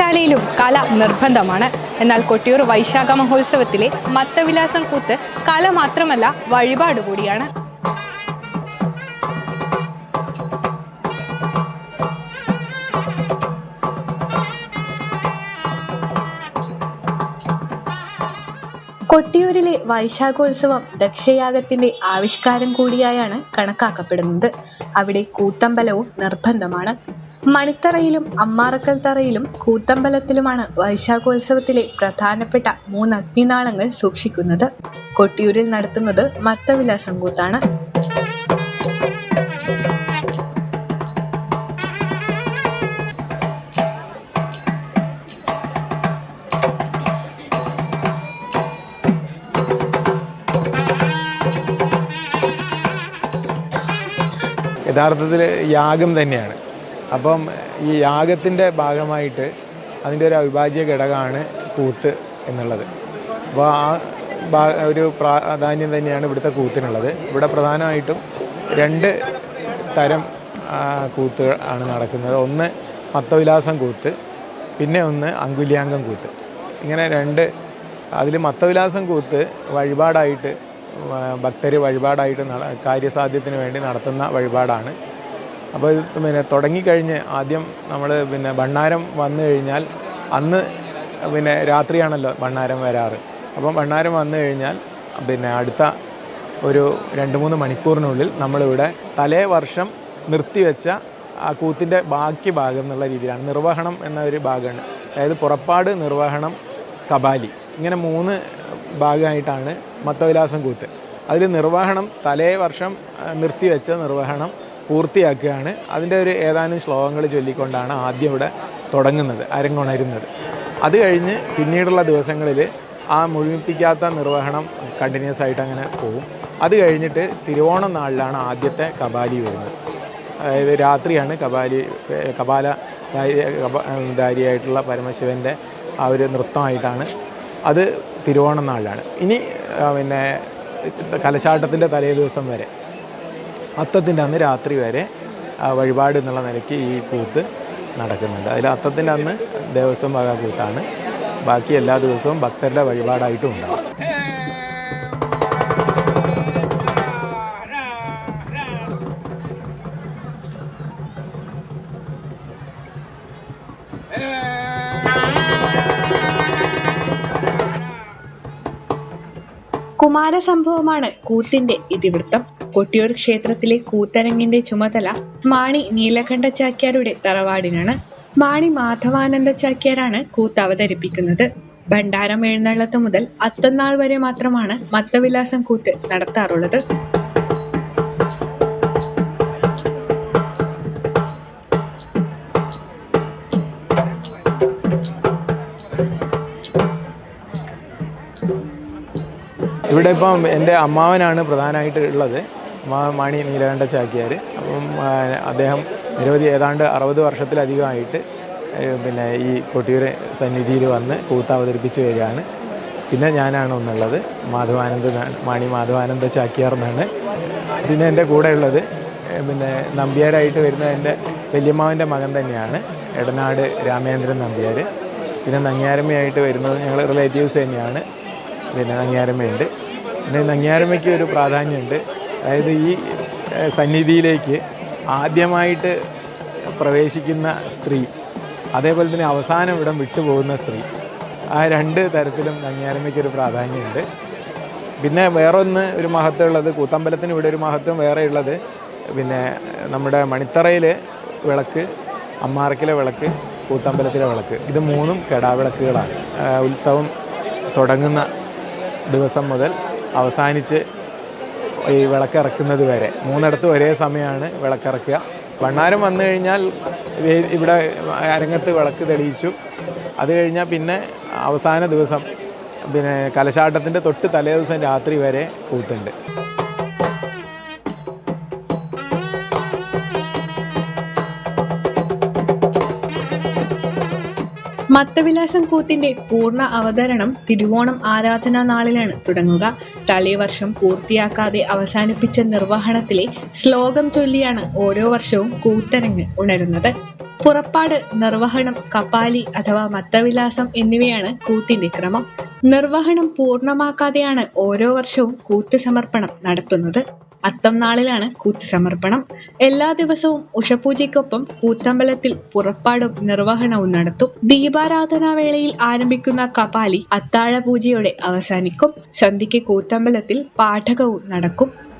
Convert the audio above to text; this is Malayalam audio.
ഏതൊരു കല നിർബന്ധമാണ്. എന്നാൽ കൊട്ടിയൂർ വൈശാഖ മഹോത്സവത്തിലെ മത്തവിലാസം കൂത്ത് കല മാത്രമല്ല വഴിപാട് കൂടിയാണ്. കൊട്ടിയൂരിലെ വൈശാഖോത്സവം ദക്ഷയാഗത്തിന്റെ ആവിഷ്കാരം കൂടിയായാണ് കണക്കാക്കപ്പെടുന്നത്. അവിടെ കൂത്തമ്പലവും നിർബന്ധമാണ്. മണിത്തറയിലും അമ്മാറക്കൽ തറയിലും കൂത്തമ്പലത്തിലുമാണ് വൈശാഖോത്സവത്തിലെ പ്രധാനപ്പെട്ട മൂന്ന് അഗ്നിനാളങ്ങൾ സൂക്ഷിക്കുന്നത്. കൊട്ടിയൂരിൽ നടത്തുന്നത് മത്തവിലാസം കൂത്താണ്. യഥാർത്ഥത്തിൽ യാഗം തന്നെയാണ്. അപ്പം ഈ യാഗത്തിന്റെ ഭാഗമായിട്ട് അതിന്റെ ഒരു അവിഭാജ്യ ഘടകമാണ് കൂത്ത് എന്നുള്ളത്. അപ്പോൾ ആ ഒരു പ്രാധാന്യം തന്നെയാണ് ഇവിടുത്തെ കൂത്തിനുള്ളത്. ഇവിടെ പ്രധാനമായിട്ടും രണ്ട് തരം കൂത്തുകൾ കൂത്ത് ആണ് നടക്കുന്നത്. ഒന്ന് മത്തവിലാസം കൂത്ത് പിന്നെ ഒന്ന് അങ്കുല്യാങ്കം കൂത്ത്. ഇങ്ങനെ രണ്ട് അതിൽ മത്തവിലാസം കൂത്ത് വഴിപാടായിട്ട് ഭക്തർ വഴിപാടായിട്ട് കാര്യസാധ്യത്തിന് വേണ്ടി നടത്തുന്ന വഴിപാടാണ്. അപ്പോൾ ഇത് പിന്നെ തുടങ്ങിക്കഴിഞ്ഞ് ആദ്യം നമ്മൾ പിന്നെ ഭണ്ണാരം വന്നു കഴിഞ്ഞാൽ അന്ന് പിന്നെ രാത്രിയാണല്ലോ ഭണ്ണാരം വരാറ്. അപ്പം ഭണ്ണാരം വന്നു കഴിഞ്ഞാൽ പിന്നെ അടുത്ത ഒരു രണ്ട് മൂന്ന് മണിക്കൂറിനുള്ളിൽ നമ്മളിവിടെ തലേ വർഷം നിർത്തിവെച്ച ആ കൂത്തിന്റെ ബാക്കി ഭാഗം എന്നുള്ള രീതിയിലാണ്. നിർവഹണം എന്ന ഒരു ഭാഗമാണ്. അതായത് പുറപ്പാട് നിർവഹണം കബാലി ഇങ്ങനെ മൂന്ന് ഭാഗമായിട്ടാണ് മത്തവിലാസം കൂത്ത്. അതിൽ നിർവഹണം തലേ വർഷം നിർത്തിവെച്ച നിർവഹണം പൂർത്തിയാക്കുകയാണ്. അതിന്റെ ഒരു ഏതാനും ശ്ലോകങ്ങൾ ചൊല്ലിക്കൊണ്ടാണ് ആദ്യം ഇവിടെ തുടങ്ങുന്നത് അരങ്ങുണരുന്നത്. അത് കഴിഞ്ഞ് പിന്നീടുള്ള ദിവസങ്ങളിൽ ആ മുഴുമിപ്പിക്കാത്ത നിർവഹണം കണ്ടിന്യൂസ് ആയിട്ട് അങ്ങനെ പോകും അത് കഴിഞ്ഞിട്ട് തിരുവോണം നാളിലാണ് ആദ്യത്തെ കബാലി വരുന്നത്. അതായത് രാത്രിയാണ് കപാലി ഏ, കപാല ധാരി- കപ- ധാരിയായിട്ടുള്ള പരമശിവന്റെ ആ ഒരു നൃത്തമായിട്ടാണ് അത് തിരുവോണം നാളിലാണ്. ഇനി പിന്നെ കലശാട്ടത്തിന്റെ തലേ ദിവസം വരെ അത്തത്തിന്റെ അന്ന് രാത്രി വരെ വഴിപാട് എന്നുള്ള നിലയ്ക്ക് ഈ കൂത്ത് നടക്കുന്നുണ്ട്. അതിൽ അത്തത്തിന്റെ അന്ന് ദേവസ്വം വക കൂത്താണ്. ബാക്കി എല്ലാ ദിവസവും ഭക്തരുടെ വഴിപാടായിട്ടും ഉണ്ടാകും കുമാരസംഭവമാണ് കൂത്തിന്റെ ഇതിവൃത്തം. കൊട്ടിയൂർ ക്ഷേത്രത്തിലെ കൂത്തരങ്ങിന്റെ ചുമതല മാണി നീലകണ്ഠ ചാക്യാരുടെ തറവാടിനാണ്. മാണി മാധവാനന്ദ ചാക്യാരാണ് കൂത്ത് അവതരിപ്പിക്കുന്നത് ഭണ്ഡാരം എഴുന്നള്ളത്ത് മുതൽ അത്തന്നാൾ വരെ മാത്രമാണ് മത്തവിലാസം കൂത്ത് നടത്താറുള്ളത്. ഇവിടെ ഇപ്പം എന്റെ അമ്മാവനാണ് പ്രധാനമായിട്ട് ഉള്ളത്. മാണി നീലകണ്ഠ ചാക്യാർ അപ്പം അദ്ദേഹം നിരവധി ഏതാണ്ട് അറുപത് വർഷത്തിലധികമായിട്ട് പിന്നെ ഈ കൊട്ടിയൂർ സന്നിധിയിൽ വന്ന് കൂത്ത് അവതരിപ്പിച്ച് വരികയാണ്. പിന്നെ ഞാനാണ് ഒന്നുള്ളത്. മാധവാനന്ദ മാണി മാധവാനന്ദ ചാക്യാർ എന്നാണ്. പിന്നെ എന്റെ കൂടെ ഉള്ളത് പിന്നെ നമ്പ്യാരായിട്ട് വരുന്ന എന്റെ വല്യമ്മാവിന്റെ മകൻ തന്നെയാണ്. എടനാട് രാമേന്ദ്രൻ നമ്പ്യാർ പിന്നെ നങ്ങിയാരമ്മയായിട്ട് വരുന്നത് ഞങ്ങൾ റിലേറ്റീവ്സ് തന്നെയാണ്. പിന്നെ നങ്ങിയാരമ്മയുണ്ട്. പിന്നെ നങ്ങിയാരമ്മയ്ക്ക് ഒരു പ്രാധാന്യമുണ്ട്. അതായത് ഈ സന്നിധിയിലേക്ക് ആദ്യമായിട്ട് പ്രവേശിക്കുന്ന സ്ത്രീ അതേപോലെ തന്നെ അവസാനം ഇവിടം വിട്ടുപോകുന്ന സ്ത്രീ ആ രണ്ട് തരത്തിലും നങ്ങിയാരമ്മയ്ക്കൊരു പ്രാധാന്യമുണ്ട്. പിന്നെ വേറൊന്ന് ഒരു മഹത്വം ഉള്ളത് കൂത്തമ്പലത്തിന് ഇവിടെ ഒരു മഹത്വം വേറെ ഉള്ളത് പിന്നെ നമ്മുടെ മണിത്തറയിൽ വിളക്ക് അമ്മാർക്കിലെ വിളക്ക് കൂത്തമ്പലത്തിലെ വിളക്ക് ഇത് മൂന്നും കെടാവിളക്കുകളാണ്. ഉത്സവം തുടങ്ങുന്ന ദിവസം മുതൽ അവസാനിച്ച് ഈ വിളക്കിറക്കുന്നത് വരെ. മൂന്നിടത്തും ഒരേ സമയമാണ് വിളക്കിറക്കുക. ഭണ്ണാരം വന്നു കഴിഞ്ഞാൽ ഇവിടെ അരങ്ങത്ത് വിളക്ക് തെളിയിച്ചു. അത് കഴിഞ്ഞാൽ പിന്നെ അവസാന ദിവസം പിന്നെ കലശാട്ടത്തിന്റെ തൊട്ട് തലേ ദിവസം രാത്രി വരെ കൂത്തുണ്ട് മത്തവിലാസം കൂത്തിന്റെ പൂർണ അവതരണം തിരുവോണം ആരാധനാ നാളിലാണ് തുടങ്ങുക. തലേവർഷം പൂർത്തിയാക്കാതെ അവസാനിപ്പിച്ച നിർവഹണത്തിലെ ശ്ലോകം ചൊല്ലിയാണ് ഓരോ വർഷവും കൂത്തരങ്ങ് ഉണരുന്നത്. പുറപ്പാട് നിർവഹണം കപ്പാലി അഥവാ മത്തവിലാസം എന്നിവയാണ് കൂത്തിന്റെ ക്രമം. നിർവഹണം പൂർണമാക്കാതെയാണ് ഓരോ വർഷവും കൂത്ത് സമർപ്പണം നടത്തുന്നത്. അത്തം നാളിലാണ് കൂത്ത് സമർപ്പണം എല്ലാ ദിവസവും ഉഷപൂജയ്ക്കൊപ്പം കൂത്തമ്പലത്തിൽ പുറപ്പാടും നിർവഹണവും നടത്തും. ദീപാരാധനാ വേളയിൽ ആരംഭിക്കുന്ന കപാലി അത്താഴ പൂജയോടെ അവസാനിക്കും. സന്ധ്യയ്ക്ക് കൂത്തമ്പലത്തിൽ പാഠകവും നടക്കും.